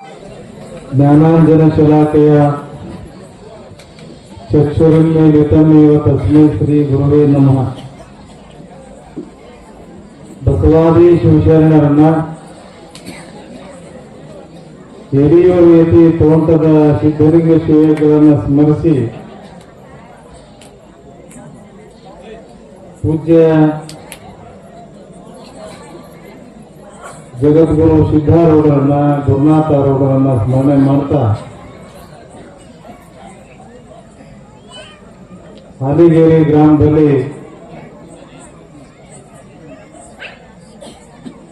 ಜ್ಞಾನಾಂಜನ ಶಲಾಕೆಯ ಚಕ್ಷುರುನ್ಮಿಲಿತಮೇವ ತಸ್ಮೈ ಶ್ರೀ ಗುರುವೇ ನಮಃ. ಬಸವಾದಿ ಶಿವಶರಣರನ್ನ ಹಿರಿಯೂರು ಯತಿ ತೋಂಟದ ಸಿದ್ಧಲಿಂಗ ಶಿವಗಳನ್ನು ಸ್ಮರಿಸಿ ಪೂಜ್ಯ ಜಗದ್ಗುರು ಸಿದ್ಧಾರೂಢರನ್ನ ಗುರುನಾಥರೂಢರನ್ನ ಸ್ಮರಣೆ ಮಾಡ್ತಾ ಹಾದಿಗೇರಿ ಗ್ರಾಮದಲ್ಲಿ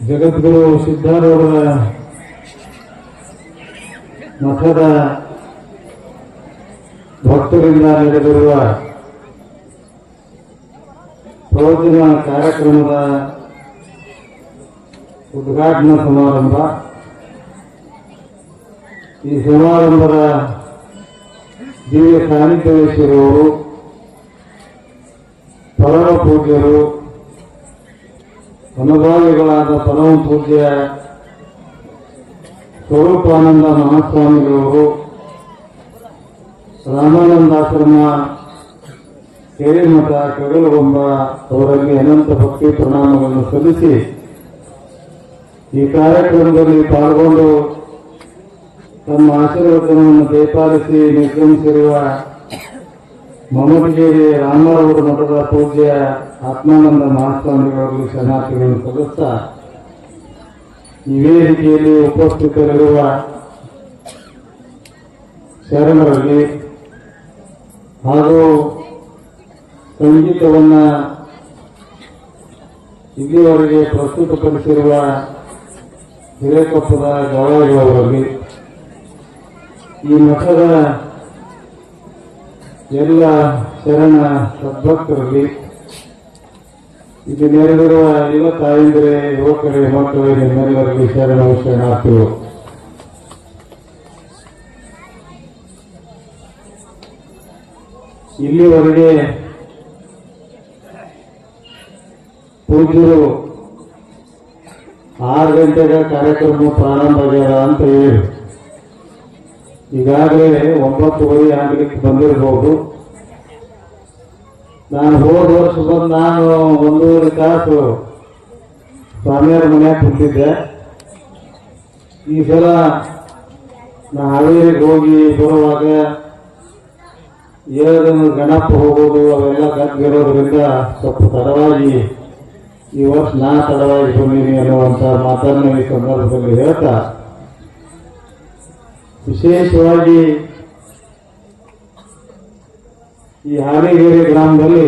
ಜಗದ್ಗುರು ಸಿದ್ಧಾರೂಢರ ಮಠದ ಭಕ್ತರಿಂದ ನಡೆದಿರುವ ಪ್ರವಚನ ಕಾರ್ಯಕ್ರಮದ ಉದ್ಘಾಟನಾ ಸಮಾರಂಭ. ಈ ಸಮಾರಂಭದ ದಿವ್ಯ ಸಾನ್ನಿಧ್ಯವೇಶ್ವರವರು ಪರಮ ಪೂಜ್ಯರು, ಅನುಭಾವಿಗಳಾದ ಪರಮ ಪೂಜ್ಯ ಸ್ವರೂಪಾನಂದ ಮಹಾಸ್ವಾಮಿಗಳವರು, ರಾಮಾನಂದಾಶ್ರಮ ಕೆರೆಮಠ ಕಗಲಗೊಂಬ ಅವರಲ್ಲಿ ಅನಂತ ಭಕ್ತಿ ಪ್ರಣಾಮಗಳನ್ನು ಸಲ್ಲಿಸಿ ಈ ಕಾರ್ಯಕ್ರಮದಲ್ಲಿ ಪಾಲ್ಗೊಂಡು ತಮ್ಮ ಆಶೀರ್ವಚನವನ್ನು ದಯಪಾಲಿಸಿ ನಿರ್ಗಮಿಸಿರುವ ಮಮಟಗೇರಿ ರಾಮರಾವರು ಮಠದ ಪೂಜ್ಯ ಆತ್ಮಾನಂದ ಮಹಾಸ್ವಾಮಿಗಳಲ್ಲಿ ಶರಣಾರ್ಥಿಗಳನ್ನು ಸಲ್ಲಿಸ್ತಾ ಈ ವೇದಿಕೆಯಲ್ಲಿ ಉಪಸ್ಥಿತರಿರುವ ಶರಣರಲ್ಲಿ ಹಾಗೂ ಸಂಗೀತವನ್ನು ಇಲ್ಲಿಯವರೆಗೆ ಪ್ರಸ್ತುತಪಡಿಸಿರುವ ಹಿರೇಕೊಪ್ಪದ ಗವಾಯಿಗಳವರಲ್ಲಿ ಈ ಮಠದ ಎಲ್ಲ ಶರಣ ಸದ್ಭಕ್ತರಲ್ಲಿ ಇಲ್ಲಿ ನೆರೆದಿರುವ ಎಲ್ಲ ತಾಯಂದಿರೆ ಯುವಕರೇ ಮಕ್ಕಳೇ ನಿಮ್ಮೆಲ್ಲರಲ್ಲಿ ಶರಣ ಶರಣಾರ್ಥಿಗಳು ಇಲ್ಲಿವರೆಗೆ ಪೂಜ್ಯರು ಆರು ಗಂಟೆಗೆ ಕಾರ್ಯಕ್ರಮ ಪ್ರಾರಂಭ ಆಗ್ಯದ ಅಂತ ಹೇಳಿ. ಈಗಾಗಲೇ ಒಂಬತ್ತುವರೆ ಆಗಲಿಕ್ಕೆ ಬಂದಿರಬಹುದು ನಾನು ಹೋದ ವರ್ಷ ಬಂದು ನಾನು ಒಂದೂವರೆ ತಾಸು ಸ್ವಾಮಿಯವ್ರ ಮನೆಗೆ ಕುಂತಿದ್ದೆ. ಈ ಸಲ ನಾ ಹಾವೇರಿಗೆ ಹೋಗಿ ಬರುವಾಗ ಏಳು ಗಣಪ ಹೋಗೋದು ಅವೆಲ್ಲ ಗಟ್ಟಿರೋದ್ರಿಂದ ಸ್ವಲ್ಪ ತಡವಾಗಿ ಈ ವರ್ಷ ನಾ ತಡವಾಗಿ ಬಂದೀನಿ ಅನ್ನುವಂಥ ಮಾತನ್ನು ಈ ಸಂದರ್ಭದಲ್ಲಿ ಹೇಳ್ತಾ, ವಿಶೇಷವಾಗಿ ಈ ಹಾವೇರಿ ಗ್ರಾಮದಲ್ಲಿ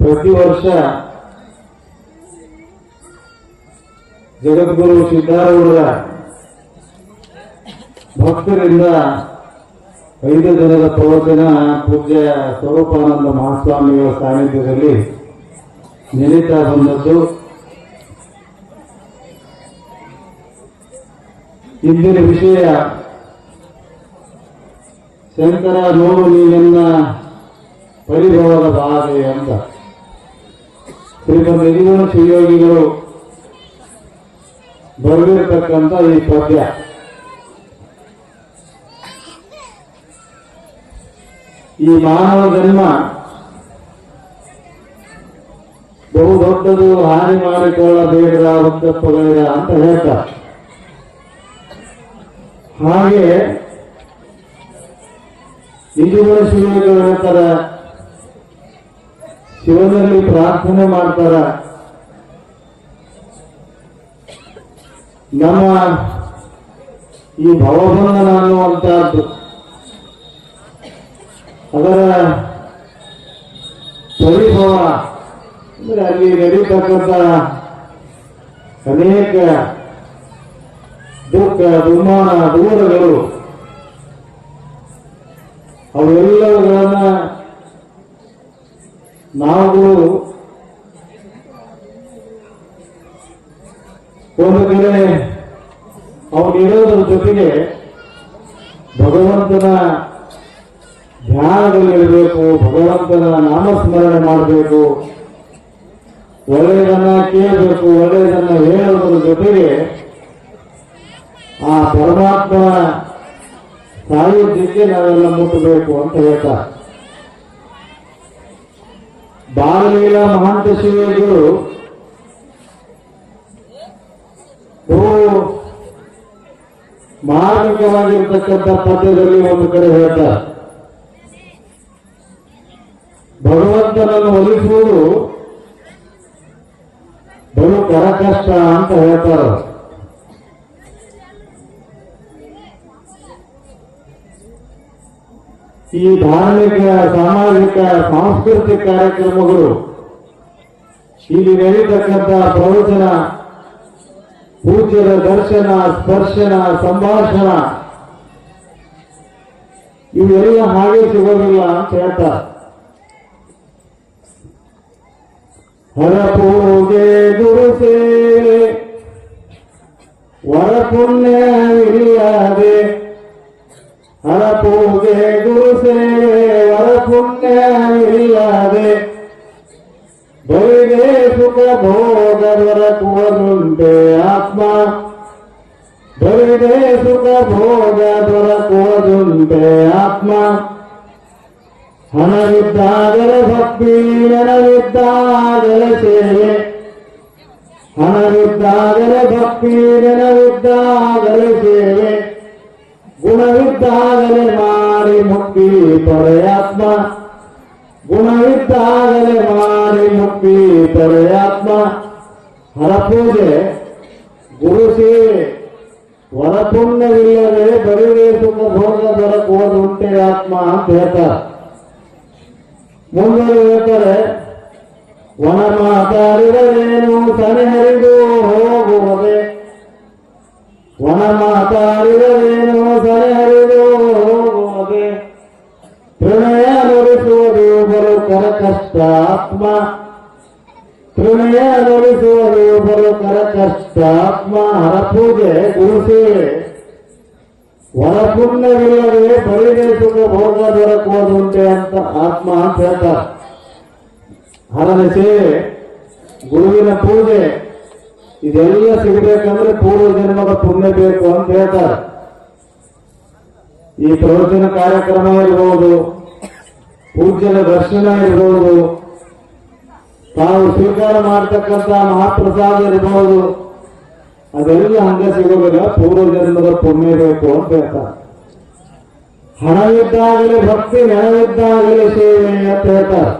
ಪ್ರತಿ ವರ್ಷ ಜಗದ್ಗುರು ಸಿದ್ದಾರೂಢರ ಭಕ್ತರಿಂದ ಐದು ದಿನದ ಪ್ರವಚನ ಪೂಜ್ಯ ಸ್ವರೂಪಾನಂದ ಮಹಾಸ್ವಾಮಿಗಳ ಸಾನ್ನಿಧ್ಯದಲ್ಲಿ ನಡೀತಾ ಬಂದದ್ದು. ಇಂದಿನ ವಿಷಯ, ಶಂಕರ ನೋವು ನೀನೆನ್ನ ಪರಿಭವದ ಬಾಧೆ ಅಂತ. ಶ್ರೀಮಂತ ಯಜಮಾನ ಶ್ರೀಯೋಗಿಗಳು ಬರೆದಿರತಕ್ಕಂಥ ಈ ಪದ್ಯ. ಈ ಮಾನವ ಜನ್ಮ ಬಹು ದೊಡ್ಡದು ಹಾನಿ ಮಾಡಿಕೊಳ್ಳಬೇಡ ಒತ್ತಪ್ಪಬೇಡ ಅಂತ ಹೇಳ್ತಾರೆ. ಹಾಗೆ ಇಂದಿನ ಶಿವನಿಗೆ ಹೇಳ್ತಾರ, ಶಿವನಲ್ಲಿ ಪ್ರಾರ್ಥನೆ ಮಾಡ್ತಾರ. ನಮ್ಮ ಈ ಭವಬಂಧನ ಅನ್ನುವಂತಹದ್ದು ಅದರ ಪರಿಭವ ಅಂದ್ರೆ ಅಲ್ಲಿ ನಡೀತಕ್ಕಂತ ಅನೇಕ ದುಃಖ ದುಮ್ಮಾನ ದೂರಗಳು, ಅವೆಲ್ಲವುಗಳನ್ನ ನಾವು ಒಂದು ಕಡೆ ಅವನಿರೋದ್ರ ಜೊತೆಗೆ ಭಗವಂತನ ಧ್ಯಾನದಲ್ಲಿರಬೇಕು ಭಗವಂತನ ನಾಮಸ್ಮರಣೆ ಮಾಡಬೇಕು. ಒಳ್ಳೆಯದನ್ನ ಕೇಳಬೇಕು, ಒಳ್ಳೆಯದನ್ನ ಹೇಳೋದ್ರ ಜೊತೆಗೆ ಆ ಪರಮಾತ್ಮ ಸಾಯುಧ್ಯಕ್ಕೆ ನಾವೆಲ್ಲ ಮುಟ್ಟಬೇಕು ಅಂತ ಹೇಳ್ತಾರೆ ಬಾಲಲೀಲಾ ಮಹಾಂತ ಶಿವಗಳು ಬಹು ಮಾರ್ಮಿಕವಾಗಿರ್ತಕ್ಕಂಥ ಪದ್ಯದಲ್ಲಿ ಒಂದು ಕಡೆ ಹೇಳ್ತಾರೆ. ಅಂತ ಹೇಳ್ತಾರ. ಈ ಧಾರ್ಮಿಕ, ಸಾಮಾಜಿಕ, ಸಾಂಸ್ಕೃತಿಕ ಕಾರ್ಯಕ್ರಮಗಳು ಇಲ್ಲಿ ನಡೀತಕ್ಕಂಥ ಪ್ರವಚನ, ಪೂಜ್ಯರ ದರ್ಶನ, ಸ್ಪರ್ಶನ, ಸಂಭಾಷಣ, ಇವೆಲ್ಲ ಹಾಗೆ ಸಿಗೋದಿಲ್ಲ ಅಂತ ಹೇಳ್ತಾರೆ. हर पूजे गुरु से वर पुण्य मिलियावे हर पूजे गुरु से वर पुण्य मिलियावे भैरे सुख भोग दొరకువరుంటే ఆత్మ భైరే సుఖ భోగ దొరకువరుంటే ఆత్మ ಹಣವಿದ್ದಾಗಲೇ ಭಕ್ತಿ ನೆನವಿದ್ದಾಗಲೇ ಸೇವೆ ಹಣವಿದ್ದಾಗಲೇ ಭಕ್ತಿ ನೆನವಿದ್ದಾಗಲೇ ಸೇವೆ ಗುಣವಿದ್ದಾಗಲೇ ಮಾಡಿ ಮುಕ್ತಿ ಪಡೆಯಾತ್ಮ ಗುಣವಿದ್ದಾಗಲೇ ಮಾಡಿ ಮುಕ್ತಿ ಪಡೆಯಾತ್ಮ ಹರಪೂಜೆ ಗುರು ಸೇವೆ ವರಪುಣ್ಯವಿಲ್ಲದೆ ಬರಿವೆ ಸುಖ ಭೋಗ ದೊರಕುವುದುಂಟೆ ಆತ್ಮ ಅಂತ ಹೇಳ್ತಾರೆ ಮುಂದೆ ಹೇಳ್ತಾರೆ ಒಣ ಮಾತಾಡಿದರೇನು ಸನೆ ಹರಿದು ಹೋಗುವುದೇ ಒಣ ಮಾತಾಡಿದರೇನು ಸನೆ ಹರಿದು ಹೋಗುವುದೇ ಪ್ರಣಯ ನುಡಿಸುವುದು ಬಲು ಕರಕಷ್ಟ ಆತ್ಮ ಪ್ರಣಯ ನುಡಿಸುವುದು ಬಲು ಕರಕಷ್ಟ ಆತ್ಮ ಹರಪೂಜೆ ಗುರುಸೇವೆ ಹೊರಪುಣ್ಯವಿಲ್ಲದೆ ಬಳಿಗೆ ಸುಖ ಭೋಗ ದೊರಕುವುದುಂಟೆ ಅಂತ ಆತ್ಮ ಅಂತ ಹೇಳ್ತಾರೆ ಹರನ ಸೇವೆ ಗುರುವಿನ ಪೂಜೆ ಇದೆಲ್ಲ ಸಿಗಬೇಕಂದ್ರೆ ಪೂರ್ವ ಜನ್ಮದ ಪುಣ್ಯ ಬೇಕು ಅಂತ ಹೇಳ್ತಾರೆ ಈ ಪ್ರವಚನ ಕಾರ್ಯಕ್ರಮ ಇರ್ಬೋದು ಪೂಜ್ಯನ ದರ್ಶನ ಇರ್ಬೋದು ತಾವು ಸ್ವೀಕಾರ ಮಾಡತಕ್ಕಂತ ಮಹಾಪ್ರಸಾದ ಇರ್ಬೋದು ಅದೆಲ್ಲ ಹಂಗೆ ಸಿಗೋದಿಲ್ಲ. ಪೂರ್ವ ಜನ್ಮದ ಪುಣ್ಯ ಬೇಕು ಅಂತ ಹೇಳ್ತಾರೆ. ಹಣವಿದ್ದಾಗಲೇ ಭಕ್ತಿ ನೆನವಿದ್ದಾಗಲೇ ಸೇವೆ ಅಂತ ಹೇಳ್ತಾರೆ.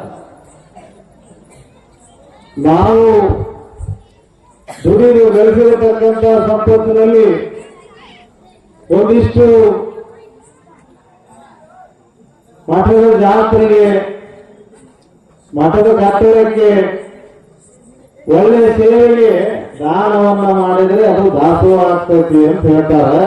ನಾವು ದುಡಿದು ಗಳಿಸಿರತಕ್ಕಂಥ ಸಂಪತ್ತಿನಲ್ಲಿ ಒಂದಿಷ್ಟು ಮಠದ ಜಾತ್ರೆಗೆ, ಮಠದ ಕಟ್ಟಡಕ್ಕೆ ಒಳ್ಳೆಯ ಸೇವೆಗೆ ದಾನವನ್ನ ಮಾಡಿದ್ರೆ ಅದು ದಾಸೋಹ ಆಗ್ತೈತಿ ಅಂತ ಹೇಳ್ತಾರೆ.